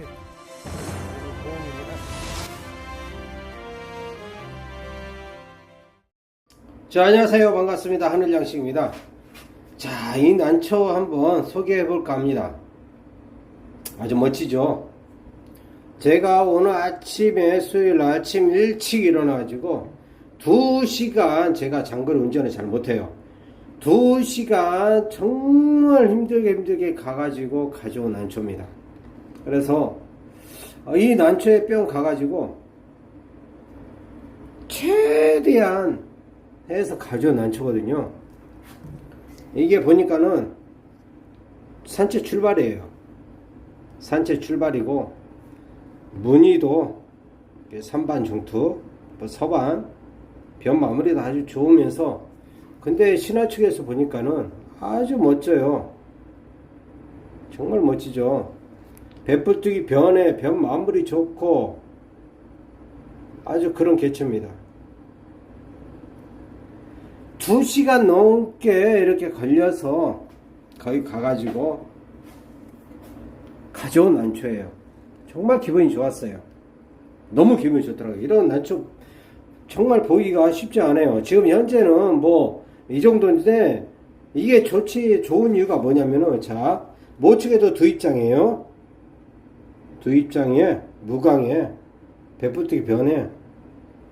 그렇지. 자, 안녕하세요. 반갑습니다. 하늘양식입니다. 자, 이 난초 한번 소개해 볼까 합니다. 아주 멋지죠? 제가 오늘 아침에 수요일 아침 일찍 일어나가지고 2시간 제가 장거리 운전을 잘 못해요. 2시간 정말 힘들게 힘들게 가가지고 가져온 난초입니다. 그래서 어, 이 난초에 뿅 가가지고 최대한 해서 가져온 난초거든요. 이게 보니까는 산채 출발이에요. 산채 출발이고 무늬도 선반 중투, 뭐 서반, 변 마무리도 아주 좋으면서 근데 신화 측에서 보니까는 아주 멋져요. 정말 멋지죠. 배불뚝이 변에 변 마무리 좋고 아주 그런 개체입니다. 두 시간 넘게 이렇게 걸려서 거기 가가지고 가져온 난초예요. 정말 기분이 좋았어요. 너무 기분이 좋더라고요. 이런 난초 정말 보기가 쉽지 않아요. 지금 현재는 뭐 이 정도인데 이게 좋지 좋은 이유가 뭐냐면은 자 모측에도 두 입장이에요. 두 입장에 무광에 배부뚝이 변해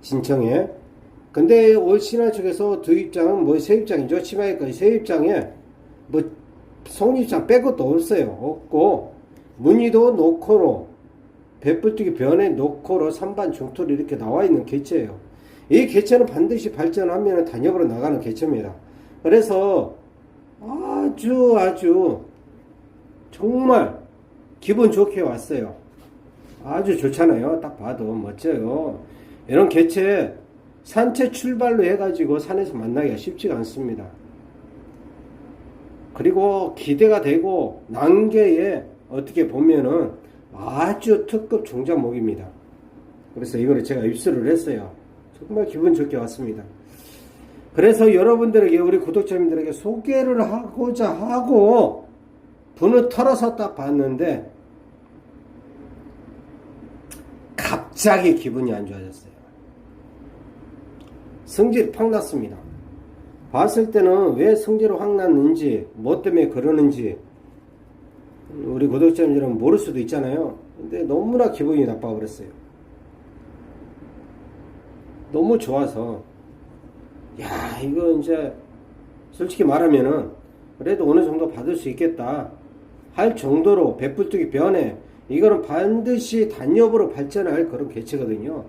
진청에. 근데 올 신화 쪽에서 두 입장은 뭐 세 입장이죠. 치마에까지 세 입장에 뭐 송입장 뺄 것도 없어요. 없고 무늬도 노코로 배불뚝이 변해 노코로 삼반 중토로 이렇게 나와 있는 개체예요. 이 개체는 반드시 발전하면 단협으로 나가는 개체입니다. 그래서 아주 아주 정말 기분 좋게 왔어요 아주 좋잖아요. 딱 봐도 멋져요. 이런 개체 산채 출발로 해가지고 산에서 만나기가 쉽지가 않습니다. 그리고 기대가 되고 난개에 어떻게 보면은 아주 특급 종자목입니다. 그래서 이거를 제가 입수를 했어요. 정말 기분 좋게 왔습니다. 그래서 여러분들에게 우리 구독자님들에게 소개를 하고자 하고 분을 털어서 딱 봤는데 갑자기 기분이 안 좋아졌어요. 성질이 팍 났습니다. 봤을 때는 왜 성질이 확 났는지, 뭐 때문에 그러는지, 우리 구독자님들은 모를 수도 있잖아요. 근데 너무나 기분이 나빠버렸어요. 너무 좋아서, 야, 이거 이제, 솔직히 말하면은, 그래도 어느 정도 받을 수 있겠다. 할 정도로 배불뚝이 변해. 이거는 반드시 단협으로 발전할 그런 개체거든요.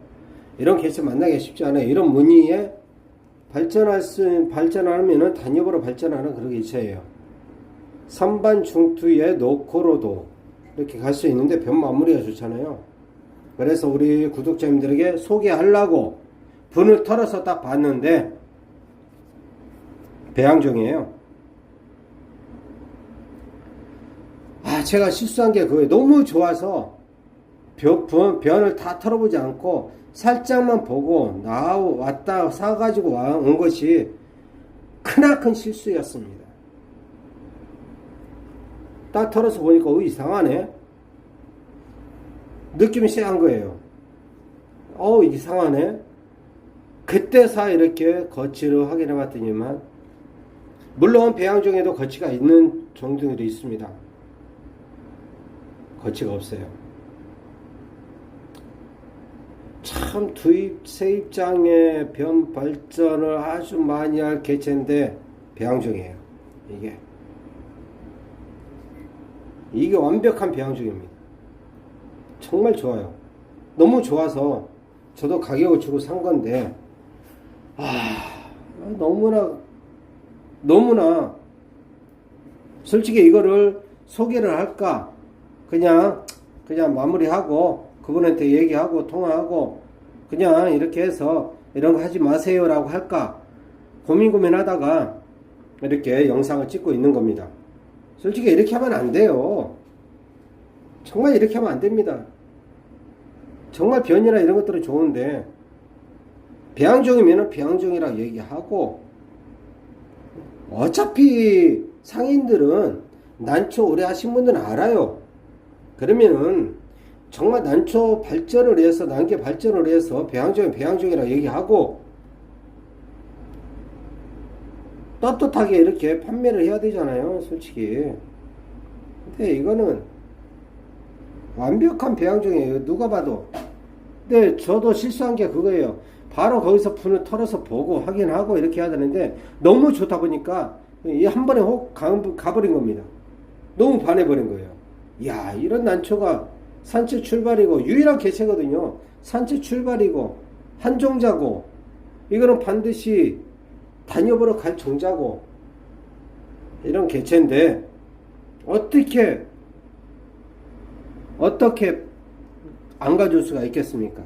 이런 개체 만나기 쉽지 않아요. 이런 무늬에 발전할 수, 발전하면은 단협으로 발전하는 그런 개체예요. 선반 중투에 노코로도 이렇게 갈 수 있는데 변 마무리가 좋잖아요. 그래서 우리 구독자님들에게 소개하려고 분을 털어서 딱 봤는데 배양종이에요. 아, 제가 실수한 게 그거예요. 너무 좋아서 변, 변을 다 털어보지 않고 살짝만 보고 나 왔다 사가지고 와, 온 것이 크나큰 실수였습니다. 딱 털어서 보니까 어, 이상하네. 느낌이 쎄한 거예요. 어 이상하네. 그때서 이렇게 거치를 확인해 봤더니만 물론 배양 중에도 거치가 있는 종들이 있습니다. 거치가 없어요. 참 두입 세 입장의 변 발전을 아주 많이 할 개체인데 배양종이에요. 이게 이게 완벽한 배양종입니다. 정말 좋아요. 너무 좋아서 저도 가격을 주고 산 건데 아 너무나 너무나 솔직히 이거를 소개를 할까 그냥 그냥 마무리하고 그분한테 얘기하고 통화하고 그냥 이렇게 해서 이런 거 하지 마세요라고 할까 고민 고민하다가 이렇게 영상을 찍고 있는 겁니다. 솔직히 이렇게 하면 안 돼요. 정말 이렇게 하면 안 됩니다. 정말 변이나 이런 것들은 좋은데 배양종이면 배양종이라고 얘기하고 어차피 상인들은 난초 오래 하신 분들은 알아요. 그러면은 정말 난초 발전을 해서 난개 발전을 해서 배양종이 배양종이라 얘기하고 떳떳하게 이렇게 판매를 해야 되잖아요 솔직히. 근데 이거는 완벽한 배양종이에요. 누가 봐도. 근데 저도 실수한 게 그거예요. 바로 거기서 분을 털어서 보고 확인하고 이렇게 해야 되는데 너무 좋다 보니까 이한 번에 혹 가- 가버린 겁니다. 너무 반해버린 거예요 야 이런 난초가 산채 출발이고 유일한 개체거든요 산채 출발이고 한 종자고 이거는 반드시 다녀보러 갈 종자고 이런 개체인데 어떻게 어떻게 안 가져올 수가 있겠습니까?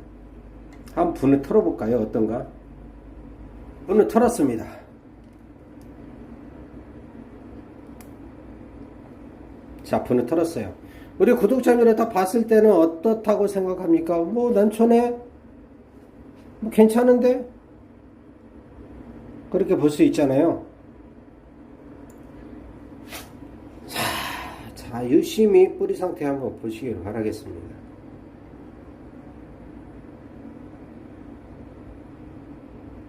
한번 분을 털어볼까요? 어떤가? 분을 털었습니다. 자, 분을 털었어요. 우리 구독자님들 다 봤을 때는 어떻다고 생각합니까? 뭐, 난초네? 뭐, 괜찮은데? 그렇게 볼 수 있잖아요. 자, 자, 유심히 뿌리 상태 한번 보시길 바라겠습니다.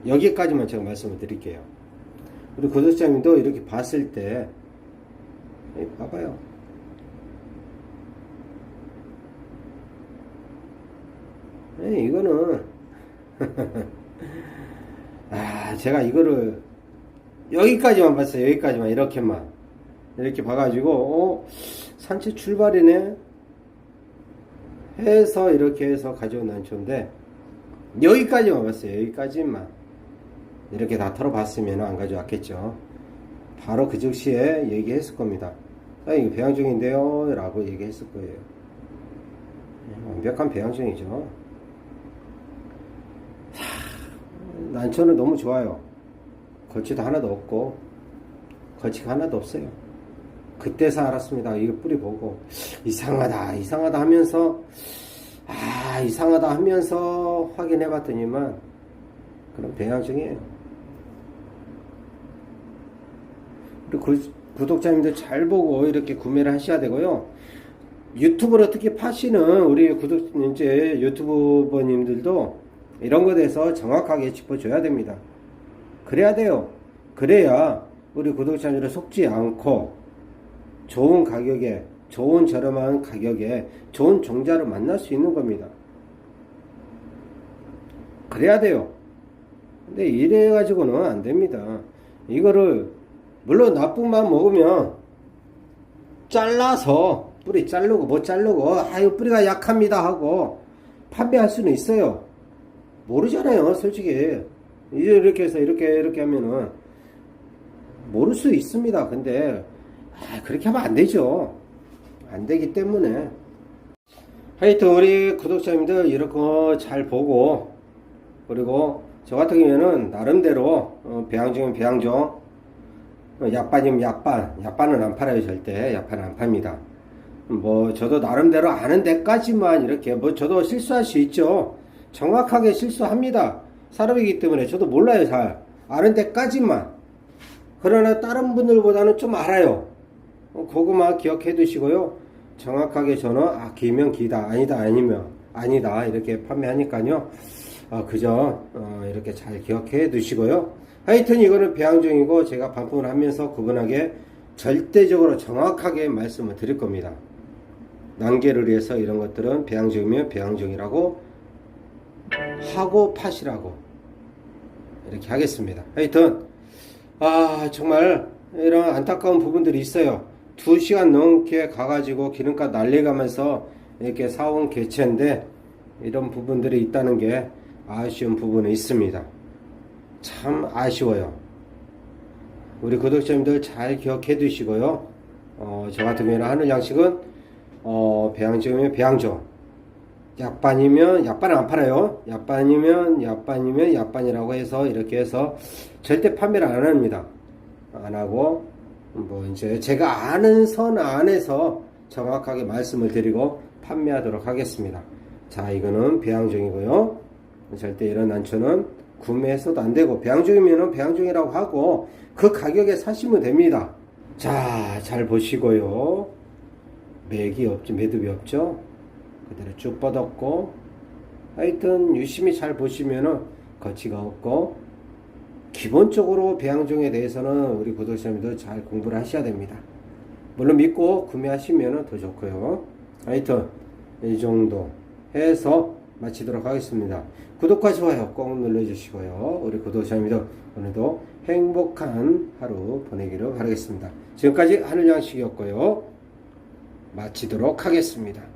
여기까지만 제가 말씀을 드릴게요. 우리 구독자님도 이렇게 봤을 때, 예, 봐봐요. 예, 이거는, 아, 제가 이거를 여기까지만 봤어요. 여기까지만 이렇게만 이렇게 봐가지고 어, 산책 출발이네 해서 이렇게 해서 가져온 난초인데 여기까지만 봤어요. 여기까지만 이렇게 다 털어봤으면 안 가져왔겠죠. 바로 그 즉시에 얘기했을 겁니다. 아, 이거 배양 중인데요. 라고 얘기했을 거예요. 예, 완벽한 배양 중이죠. 난초는 너무 좋아요. 거치도 하나도 없고, 거치가 하나도 없어요. 그때서 알았습니다. 이거 뿌리 보고, 이상하다, 이상하다 하면서, 아, 이상하다 하면서 확인해 봤더니만, 그런 배양중이에요. 우리 구, 구독자님들 잘 보고 이렇게 구매를 하셔야 되고요. 유튜브로 특히 파시는 우리 구독, 이제 유튜버님들도 이런 것에 대해서 정확하게 짚어줘야 됩니다. 그래야 돼요. 그래야 우리 구독자님들 속지 않고 좋은 가격에, 좋은 저렴한 가격에 좋은 종자를 만날 수 있는 겁니다. 그래야 돼요. 근데 이래 가지고는 안 됩니다. 이거를, 물론 나쁜만 먹으면 잘라서 뿌리 자르고 못 자르고 아유 뿌리가 약합니다 하고 판매할 수는 있어요. 모르잖아요, 솔직히. 이렇게 해서 이렇게 이렇게 하면은 모를 수 있습니다. 근데 아, 그렇게 하면 안 되죠. 안 되기 때문에 하여튼 우리 구독자님들 이렇게 잘 보고 그리고 저 같은 경우에는 나름대로 어, 배양종은 배양종 어, 약반이면 약반 약반은 안 팔아요 절대 약반은 안 팝니다 뭐 저도 나름대로 아는 데까지만 이렇게 뭐 저도 실수할 수 있죠 정확하게 실수합니다. 사람이기 때문에 저도 몰라요 잘. 아는 데까지만. 그러나 다른 분들보다는 좀 알아요. 어, 그거만 기억해 두시고요. 정확하게 저는 아 기면 기다. 아니다 아니면 아니다. 이렇게 판매하니까요. 어, 그저 어, 이렇게 잘 기억해 두시고요. 하여튼 이거는 배양종이고 제가 반품을 하면서 구분하게 절대적으로 정확하게 말씀을 드릴 겁니다. 난개를 위해서 이런 것들은 배양종이면 배양종이라고 하고 팥이라고 이렇게 하겠습니다. 하여튼 아 정말 이런 안타까운 부분들이 있어요. 두 시간 넘게 가가지고 기름값 날려가면서 이렇게 사온 개체인데 이런 부분들이 있다는 게 아쉬운 부분이 있습니다. 참 아쉬워요. 우리 구독자님들 잘 기억해 두시고요. 어, 저 같은 경우에는 하는 양식은 어, 배양종이면 배양종 약반이면 약반은 안 팔아요. 약반이면 약반이면 약반이라고 해서 이렇게 해서 절대 판매를 안 합니다. 안 하고 뭐 이제 제가 아는 선 안에서 정확하게 말씀을 드리고 판매하도록 하겠습니다. 자, 이거는 배양종이고요. 절대 이런 난초는 구매해서도 안 되고 배양종이면은 배양종이라고 하고 그 가격에 사시면 됩니다. 자, 잘 보시고요. 맥이 없죠, 매듭이 없죠. 그대로 쭉 뻗었고 하여튼 유심히 잘 보시면은 거치가 없고 기본적으로 배양종에 대해서는 우리 구독자님들 잘 공부를 하셔야 됩니다. 물론 믿고 구매하시면 더 좋고요. 하여튼 이 정도 해서 마치도록 하겠습니다. 구독과 좋아요 꼭 눌러주시고요. 우리 구독자님들 오늘도 행복한 하루 보내기를 바라겠습니다. 지금까지 하늘양식이었고요. 마치도록 하겠습니다.